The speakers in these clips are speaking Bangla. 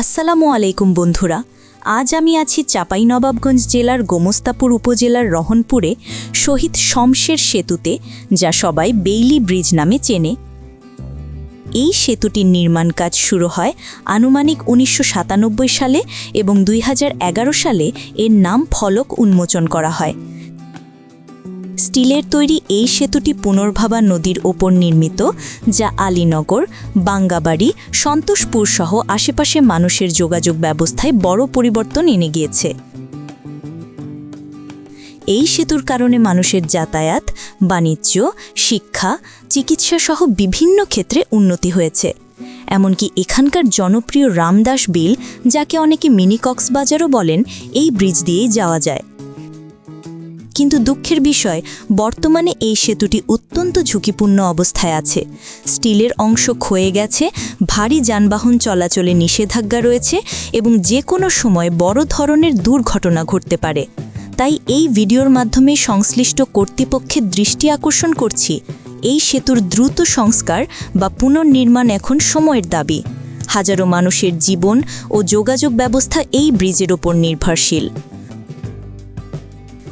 আসসালামু আলাইকুম বন্ধুরা, আজ আমি আছি চাঁপাইনবাবগঞ্জ জেলার গোমস্তাপুর উপজেলার রহনপুরে শহীদ শমশের সেতুতে, যা সবাই বেইলি ব্রিজ নামে চেনে। এই সেতুটির নির্মাণ কাজ শুরু হয় আনুমানিক উনিশশো সাতানব্বই সালে এবং দুই হাজার এগারো সালে এর নাম ফলক উন্মোচন করা হয়। স্টিলের তৈরি এই সেতুটি পুনর্ভাবা নদীর ওপর নির্মিত, যা আলীনগর, বাঙ্গাবাড়ি, সন্তোষপুর সহ আশেপাশে মানুষের যোগাযোগ ব্যবস্থায় বড় পরিবর্তন এনে গিয়েছে। এই সেতুর কারণে মানুষের যাতায়াত, বাণিজ্য, শিক্ষা, চিকিৎসা সহ বিভিন্ন ক্ষেত্রে উন্নতি হয়েছে। এমনকি এখানকার জনপ্রিয় রামদাস বিল, যাকে অনেকে মিনি কক্সবাজারও বলেন, এই ব্রিজ দিয়েই যাওয়া যায়। কিন্তু দুঃখের বিষয়, বর্তমানে এই সেতুটি অত্যন্ত ঝুঁকিপূর্ণ অবস্থায় আছে। স্টিলের অংশ ক্ষয়ে গেছে, ভারী যানবাহন চলাচলে নিষেধাজ্ঞা রয়েছে এবং যে কোনো সময় বড় ধরনের দুর্ঘটনা ঘটতে পারে। তাই এই ভিডিওর মাধ্যমে সংশ্লিষ্ট কর্তৃপক্ষের দৃষ্টি আকর্ষণ করছি। এই সেতুর দ্রুত সংস্কার বা পুনর্নির্মাণ এখন সময়ের দাবি। হাজারো মানুষের জীবন ও যোগাযোগ ব্যবস্থা এই ব্রিজের ওপর নির্ভরশীল।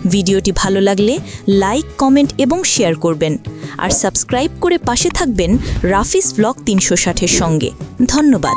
ভিডিওটি ভালো লাগলে লাইক, কমেন্ট এবং শেয়ার করবেন। আর সাবস্ক্রাইব করে পাশে থাকবেন রাফিস ব্লগ তিনশো ষাটের সঙ্গে। ধন্যবাদ।